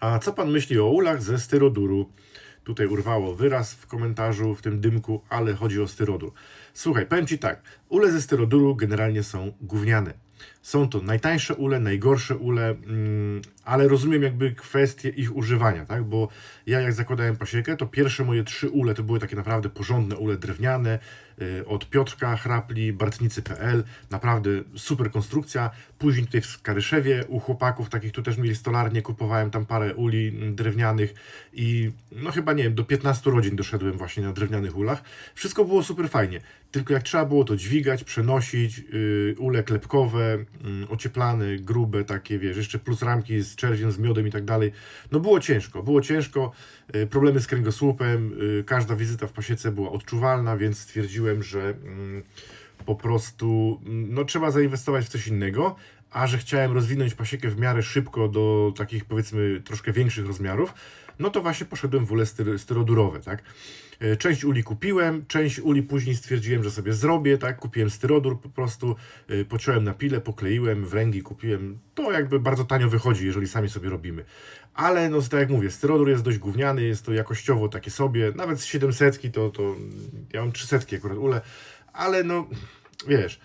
A co pan myśli o ulach ze styroduru? Tutaj urwało wyraz w komentarzu, w tym dymku, ale chodzi o styrodur. Słuchaj, powiem Ci tak, ule ze styroduru generalnie są gówniane. Są to najtańsze ule, najgorsze ule, mm, ale rozumiem jakby kwestię ich używania, tak? Bo ja jak zakładałem pasiekę, to pierwsze moje trzy ule to były takie naprawdę porządne ule drewniane y, od Piotrka Hrapli, Bartnicy.pl. Naprawdę super konstrukcja. Później tutaj w Skaryszewie u chłopaków takich tu też mieli stolarnie, kupowałem tam parę uli mm, drewnianych i no chyba nie wiem, do 15 rodzin doszedłem właśnie na drewnianych ulach. Wszystko było super fajnie, tylko jak trzeba było to dźwigać, przenosić, yy, ule klepkowe, yy, ocieplane, grube takie, wiesz, jeszcze plus ramki z czerwiem, z miodem i tak dalej. No było ciężko, było ciężko, yy, problemy z kręgosłupem, yy, każda wizyta w pasiece była odczuwalna, więc stwierdziłem, że mm, po prostu mm, no, trzeba zainwestować w coś innego, a że chciałem rozwinąć pasiekę w miarę szybko do takich powiedzmy troszkę większych rozmiarów, no to właśnie poszedłem w ule styr- styrodurowe, tak. E, Część uli kupiłem, część uli później stwierdziłem, że sobie zrobię, tak, kupiłem styrodur po prostu, e, pociąłem na pile, pokleiłem, wręgi kupiłem, to jakby bardzo tanio wychodzi, jeżeli sami sobie robimy. Ale no tak jak mówię, styrodur jest dość gówniany, jest to jakościowo takie sobie, nawet z 700 to, to ja mam 300 akurat ule, ale no wiesz,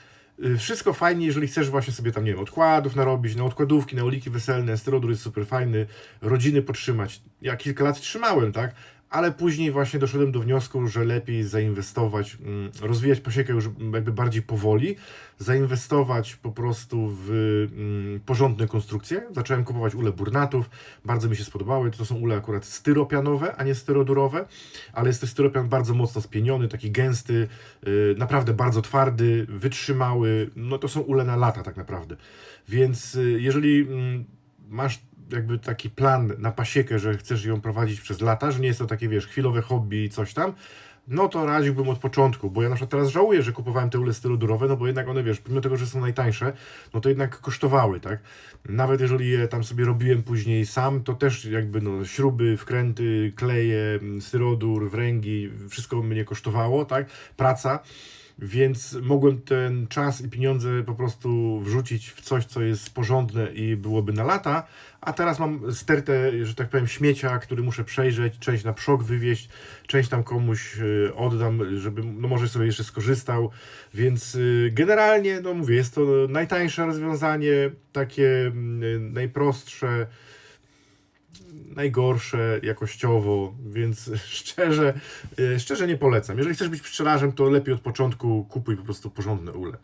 wszystko fajnie, jeżeli chcesz właśnie sobie tam, nie wiem, odkładów narobić, na odkładówki, na uliki weselne, styrodur jest super fajny, rodziny podtrzymać. Ja kilka lat trzymałem, tak? Ale później właśnie doszedłem do wniosku, że lepiej zainwestować, mm, rozwijać pasiekę już jakby bardziej powoli, zainwestować po prostu w mm, porządne konstrukcje. Zacząłem kupować ule burnatów, bardzo mi się spodobały. To są ule akurat styropianowe, a nie styrodurowe, ale jest to styropian bardzo mocno spieniony, taki gęsty, yy, naprawdę bardzo twardy, wytrzymały. No to są ule na lata tak naprawdę. Więc yy, jeżeli mm, masz jakby taki plan na pasiekę, że chcesz ją prowadzić przez lata, że nie jest to takie, wiesz, chwilowe hobby i coś tam, no to radziłbym od początku, bo ja na przykład teraz żałuję, że kupowałem te ule styrodurowe, no bo jednak one, wiesz, pomimo tego, że są najtańsze, no to jednak kosztowały, tak? Nawet jeżeli je tam sobie robiłem później sam, to też jakby, no, śruby, wkręty, kleje, styrodur, wręgi, wszystko mnie kosztowało, tak? Praca. Więc mogłem ten czas i pieniądze po prostu wrzucić w coś, co jest porządne i byłoby na lata, a teraz mam stertę, że tak powiem, śmiecia, który muszę przejrzeć, część na przok wywieźć, część tam komuś y, oddam, żeby no może sobie jeszcze skorzystał, więc y, generalnie, no mówię, jest to najtańsze rozwiązanie, takie mm, najprostsze, najgorsze jakościowo, więc szczerze, y, szczerze nie polecam. Jeżeli chcesz być pszczelarzem, to lepiej od początku kupuj po prostu porządne ule.